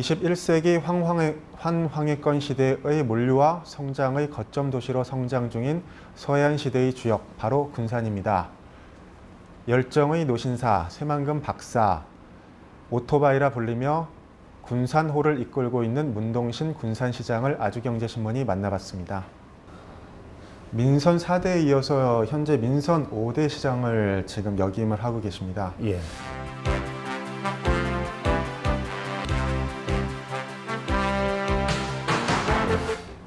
21세기 황황의, 환황해권 시대의 물류와 성장의 거점 도시로 성장 중인 서해안 시대의 주역 바로 군산입니다. 열정의 노신사, 새만금 박사, 오토바이라 불리며 군산호를 이끌고 있는 문동신 군산시장을 아주경제신문이 만나봤습니다. 민선 4대에 이어서 현재 민선 5대 시장을 지금 역임을 하고 계십니다. 예.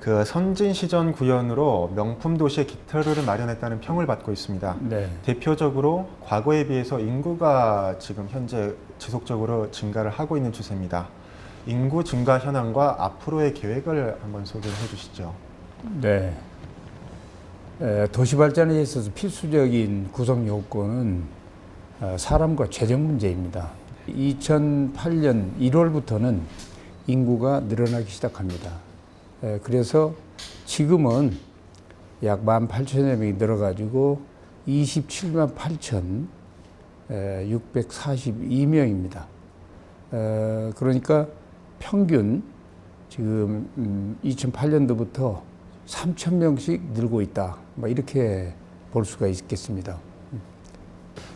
그 선진 시전 구현으로 명품 도시의 기틀을 마련했다는 평을 받고 있습니다. 네. 대표적으로 과거에 비해서 인구가 지금 현재 지속적으로 증가를 하고 있는 추세입니다. 인구 증가 현황과 앞으로의 계획을 한번 소개를 해주시죠. 네. 에, 도시 발전에 있어서 필수적인 구성 요건은 어, 사람과 재정 문제입니다. 2008년 1월부터는 인구가 늘어나기 시작합니다. 에, 그래서 지금은 약 18,000여 명이 늘어가지고 27만 8천 642명입니다. 그러니까 평균 지금 음, 2008년도부터 3천 명씩 늘고 있다. 뭐 이렇게 볼 수가 있겠습니다.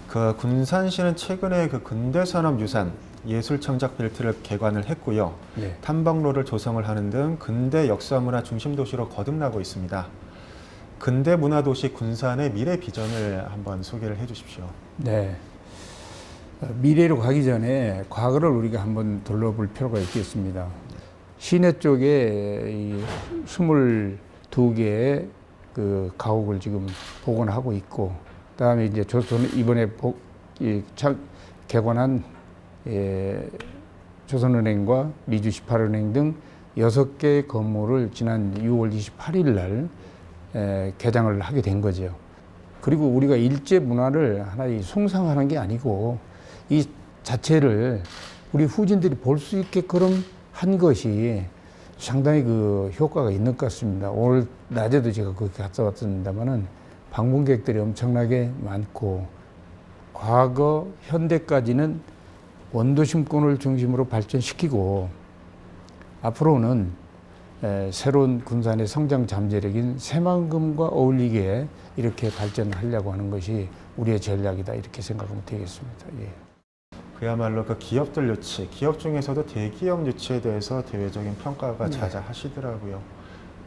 그 군산 시는 최근에 그 근대 산업 유산 예술 창작 벨트를 개관을 했고요. 네. 탐방로를 조성을 하는 등 근대 역사 문화 중심 도시로 거듭나고 있습니다. 근대 문화 도시 군산의 미래 비전을 한번 소개를 해 주십시오. 네. 어, 미래로 가기 전에 과거를 우리가 한번 둘러볼 필요가 있겠습니다. 시내 쪽에 이 22개의 그 가옥을 지금 복원하고 있고, 그다음에 이제 조선 이번에 복, 이 참, 개관한 예, 조선은행과 미주 18은행 등 여섯 개의 건물을 지난 6월 28일 날 에, 개장을 하게 된 거죠. 그리고 우리가 일제 문화를 하나의 숭상하는 게 아니고 이 자체를 우리 후진들이 볼 수 있게끔 한 것이 상당히 그 효과가 있는 것 같습니다. 오늘 낮에도 제가 거기 갔다 왔습니다만은 방문객들이 엄청나게 많고 과거 현대까지는 원도심권을 중심으로 발전시키고 앞으로는 에, 새로운 군산의 성장 잠재력인 새만금과 어울리게 이렇게 발전하려고 하는 것이 우리의 전략이다 이렇게 생각하면 되겠습니다. 예. 그야말로 그 기업들 유치, 기업 중에서도 대기업 유치에 대해서 대외적인 평가가 네. 자자하시더라고요.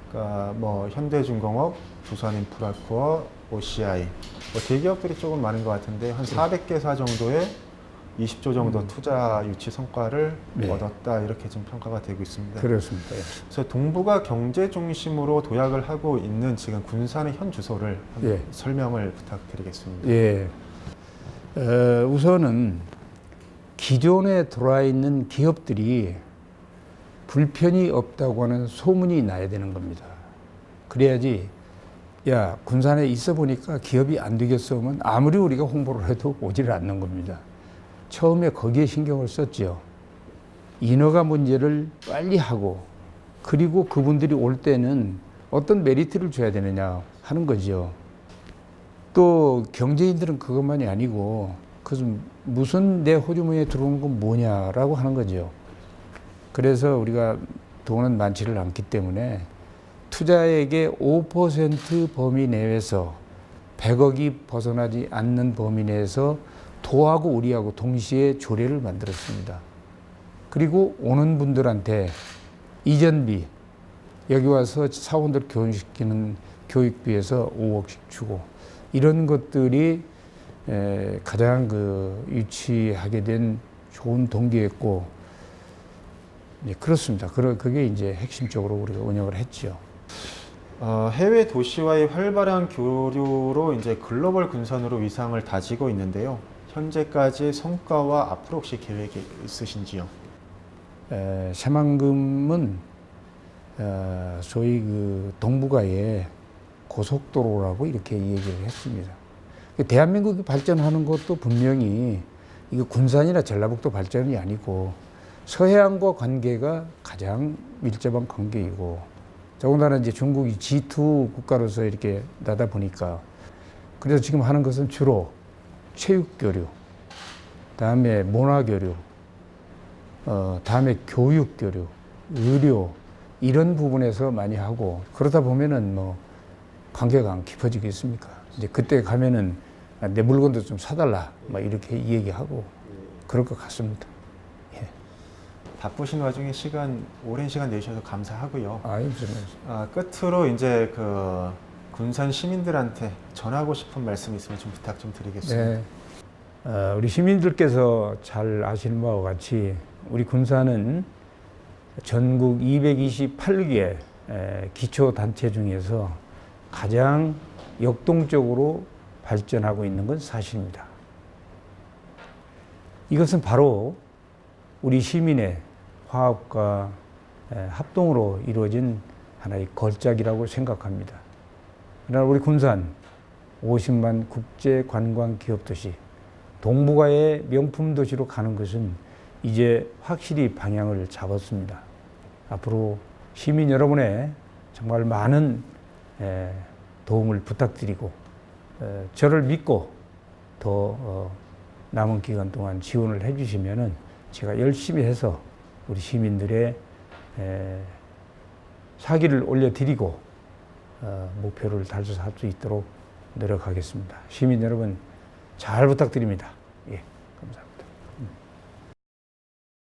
그러니까 뭐 현대중공업, 두산인프라코어, OCI, 뭐 대기업들이 조금 많은 것 같은데 한 400개사 정도의 20조 정도 투자 유치 성과를 네. 얻었다 이렇게 지금 평가가 되고 있습니다. 그렇습니다. 예. 그래서 동부가 경제 중심으로 도약을 하고 있는 지금 군산의 현 주소를 예. 설명을 부탁드리겠습니다. 예. 어, 우선은 기존에 들어와 있는 기업들이 불편이 없다고 하는 소문이 나야 되는 겁니다. 그래야지 야 군산에 있어 보니까 기업이 안 되겠어 하면 아무리 우리가 홍보를 해도 오지를 않는 겁니다. 처음에 거기에 신경을 썼죠. 인허가 문제를 빨리 하고 그리고 그분들이 올 때는 어떤 메리트를 줘야 되느냐 하는 거죠. 또 경제인들은 그것만이 아니고 그래서 무슨 내 호주머니에 들어오는 건 뭐냐라고 하는 거죠. 그래서 우리가 돈은 많지를 않기 때문에 투자액의 5% 범위 내에서 100억이 벗어나지 않는 범위 내에서 도하고 우리하고 동시에 조례를 만들었습니다. 그리고 오는 분들한테 이전비 여기 와서 사원들 교육시키는 교육비에서 5억씩 주고 이런 것들이 에, 가장 그 유치하게 된 좋은 동기였고 네, 그렇습니다. 그게 이제 핵심적으로 우리가 운영을 했죠. 어, 해외 도시와의 활발한 교류로 이제 글로벌 군산으로 위상을 다지고 있는데요. 현재까지 성과와 앞으로 혹시 계획이 있으신지요? 에, 새만금은 어, 소위 그 동북아의 고속도로라고 이렇게 얘기를 했습니다. 그 대한민국이 발전하는 것도 분명히 이거 군산이나 전라북도 발전이 아니고 서해안과 관계가 가장 밀접한 관계이고 더군다나 이제 중국이 G2 국가로서 이렇게 나다 보니까 그래서 지금 하는 것은 주로 체육 교류, 다음에 문화 교류, 어, 다음에 교육 교류, 의료 이런 부분에서 많이 하고 그러다 보면은 뭐 관계가 안 깊어지겠습니까? 이제 그때 가면은 아, 내 물건도 좀 사달라 막 이렇게 얘기하고 그럴 것 같습니다. 바쁘신 와중에 시간 오랜 시간 내주셔서 감사하고요. 아유 무슨 말씀. 아, 끝으로 이제 그 군산 시민들한테 전하고 싶은 말씀 있으면 좀 부탁 좀 드리겠습니다. 네. 어, 우리 시민들께서 잘 아시는 바와 같이 우리 군사는 전국 228개 기초 단체 중에서 가장 역동적으로 발전하고 있는 건 사실입니다. 이것은 바로 우리 시민의 화합과 에, 합동으로 이루어진 하나의 걸작이라고 생각합니다. 그러나 우리 군산 50만 국제 관광 기업 도시 동북아의 명품 도시로 가는 것은 이제 확실히 방향을 잡았습니다. 앞으로 시민 여러분의 정말 많은 에, 도움을 부탁드리고 에, 저를 믿고 더 어, 남은 기간 동안 지원을 해주시면은 제가 열심히 해서 우리 시민들의 에, 사기를 올려드리고 어, 목표를 달성할 수 있도록 노력하겠습니다. 시민 여러분 잘 부탁드립니다. 예.